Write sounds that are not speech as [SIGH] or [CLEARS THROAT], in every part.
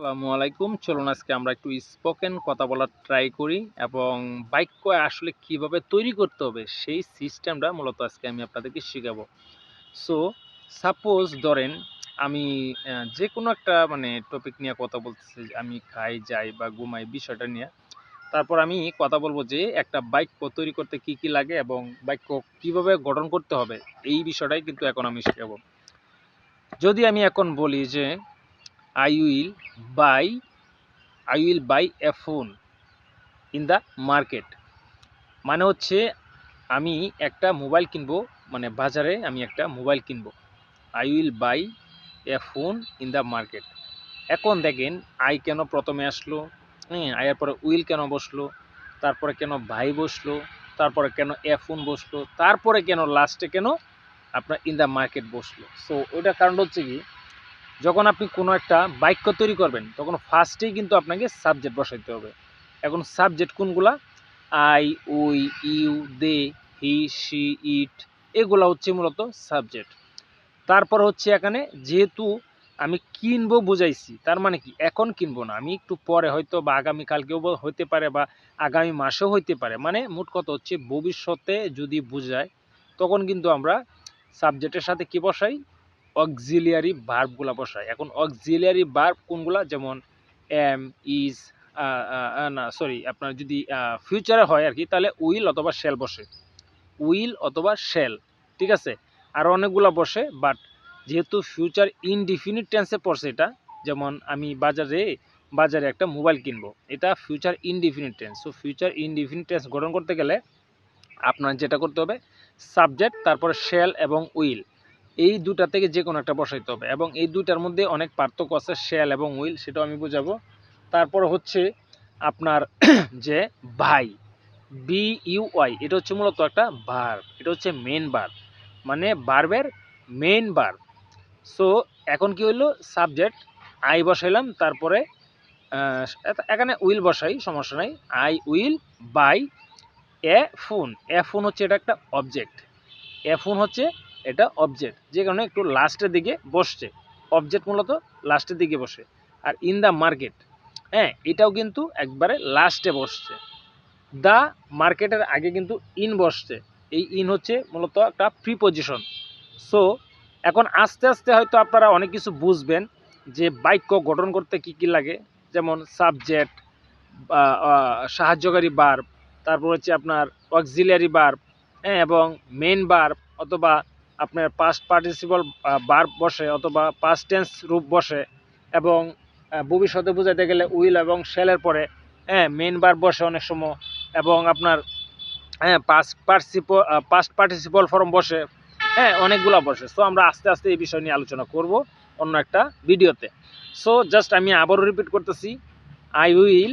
আসসালামু আলাইকুম। চলুন আজকে আমরা একটু স্পোকেন কথা বলার ট্রাই করি এবং বাক্য আসলে কীভাবে তৈরি করতে হবে সেই সিস্টেমটা মূলত আজকে আমি আপনাদেরকে শেখাবো। সো সাপোজ ধরেন আমি যে কোনো একটা মানে টপিক নিয়ে কথা বলতেছি, আমি খাই, যাই বা ঘুমাই বিষয়টা নিয়ে। তারপর আমি কথা বলব যে একটা বাক্য তৈরি করতে কি কি লাগে এবং বাক্য কীভাবে গঠন করতে হবে, এই বিষয়টাই কিন্তু এখন আমি শেখাবো। যদি আমি এখন বলি যে I will buy I will buy a phone in the market মানে হচ্ছে আমি একটা মোবাইল কিনবো মানে বাজারে আমি একটা মোবাইল কিনবো। I will buy a phone in the market এখন দেখেন আই কেন প্রথমে আসলো? হ্যাঁ আয়ের পরে উইল কেন বসল? তারপরে কেন ভাই বসল? তারপরে কেন এ ফোন বসল? তারপরে কেন লাস্টে কেন আপনার ইন দ্য মার্কেট বসল? সো ওইটার কারণ হচ্ছে কি যখন আপনি কোনো একটা বাক্য তৈরি করবেন, তখন ফার্স্টেই কিন্তু আপনাকে সাবজেক্ট বসাইতে হবে। এখন সাবজেক্ট কোনগুলা? I we you they he she it এগুলা হচ্ছে মূলত সাবজেক্ট তারপর হচ্ছে এখানে যেহেতু আমি কিনবো বুঝাইছি, তার মানে কি? এখন কিনবো না। আমি একটু পরে হয়তো বা আগামী কালকেও ব- হইতে পারে বা আগামী মাসেও হইতে পারে। মানে মোট কথা হচ্ছে ভবিষ্যতে যদি বুঝায়, তখন কিন্তু আমরা সাবজেক্টের সাথে কি বসাই? অক্সিলিয়ারি ভার্বগুলা বসায়। এখন অক্সিলিয়ারি ভার্ব কোনগুলা? যেমন এম ইজ না সরি আপনার যদি ফিউচারে হয় আর কি, তাহলে উইল অথবা শেল বসে। উইল অথবা শেল ঠিক আছে? আর অনেকগুলা বসে বাট যেহেতু ফিউচার ইনডিফিনিট টেন্সে পড়ছে এটা, যেমন আমি বাজারে বাজারে একটা মোবাইল কিনবো, এটা future indefinite tense so future indefinite tense গঠন করতে গেলে আপনার যেটা করতে হবে সাবজেক্ট তারপরে শেল এবং উইল এই দুটা থেকে যে কোনো একটা বসাইতে হবে এবং এই দুটার মধ্যে অনেক পার্থক্য আছে শেল এবং উইল সেটাও আমি বোঝাবো। তারপর হচ্ছে আপনার [CLEARS THROAT] যে ভাই বি ইউ ওয়াই এটা হচ্ছে মূলত একটা ভার্ব এটা হচ্ছে মেন বার মানে ভার্বের মেন বার সো এখন কি হইল? সাবজেক্ট আই বসাইলাম, তারপরে এখানে উইল বসাই, সমস্যা নাই। I will buy a phone a phone হচ্ছে এটা একটা অবজেক্ট এ ফোন হচ্ছে এটা অবজেক্ট যে কারণে একটু লাস্টের দিকে বসছে। অবজেক্ট মূলত লাস্টের দিকে বসে। আর ইন দ্য মার্কেট হ্যাঁ এটাও কিন্তু একবারে লাস্টে বসছে। দ্য মার্কেটের আগে কিন্তু ইন বসছে। এই ইন হচ্ছে মূলত একটা প্রিপোজিশন সো এখন আস্তে আস্তে হয়তো আপনারা অনেক কিছু বুঝবেন যে বাক্য গঠন করতে কি কি লাগে। যেমন সাবজেক্ট সাহায্যকারী বার্ব তারপর হচ্ছে আপনার অক্সিলিয়ারি বার্ব হ্যাঁ এবং মেন বার্ব অথবা আপনার পাস্ট পার্টিসিপল বার বসে অথবা পাস্ট টেন্স রূপ বসে এবং ভবিষ্যতে বোঝাতে গেলে উইল এবং শেলের পরে হ্যাঁ মেন বার বসে অনেক সময় এবং আপনার হ্যাঁ past participle past participle form বসে হ্যাঁ অনেকগুলা বসে। সো আমরা আস্তে আস্তে এই বিষয় নিয়ে আলোচনা করব অন্য একটা ভিডিওতে। সো জাস্ট আমি আবারও রিপিট করতেছি। I will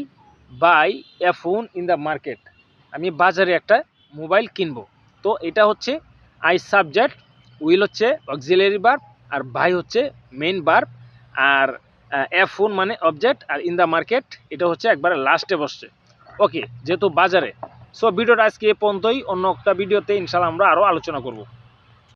buy a phone in the market আমি বাজারে একটা মোবাইল কিনবো। তো, এটা হচ্ছে আই সাবজেক্ট উইল হচ্ছে অক্সিলারি বার্ব আর বাই হচ্ছে মেইন বার্ব আর এফ ফোন মানে অবজেক্ট আর ইন দ্য মার্কেট এটা হচ্ছে একবারে লাস্টে বসছে। ওকে যেহেতু বাজারে। সো ভিডিওটা আজকে এ পর্যন্তই। অন্য একটা ভিডিওতে ইনশাল্লাহ আমরা আরও আলোচনা করব।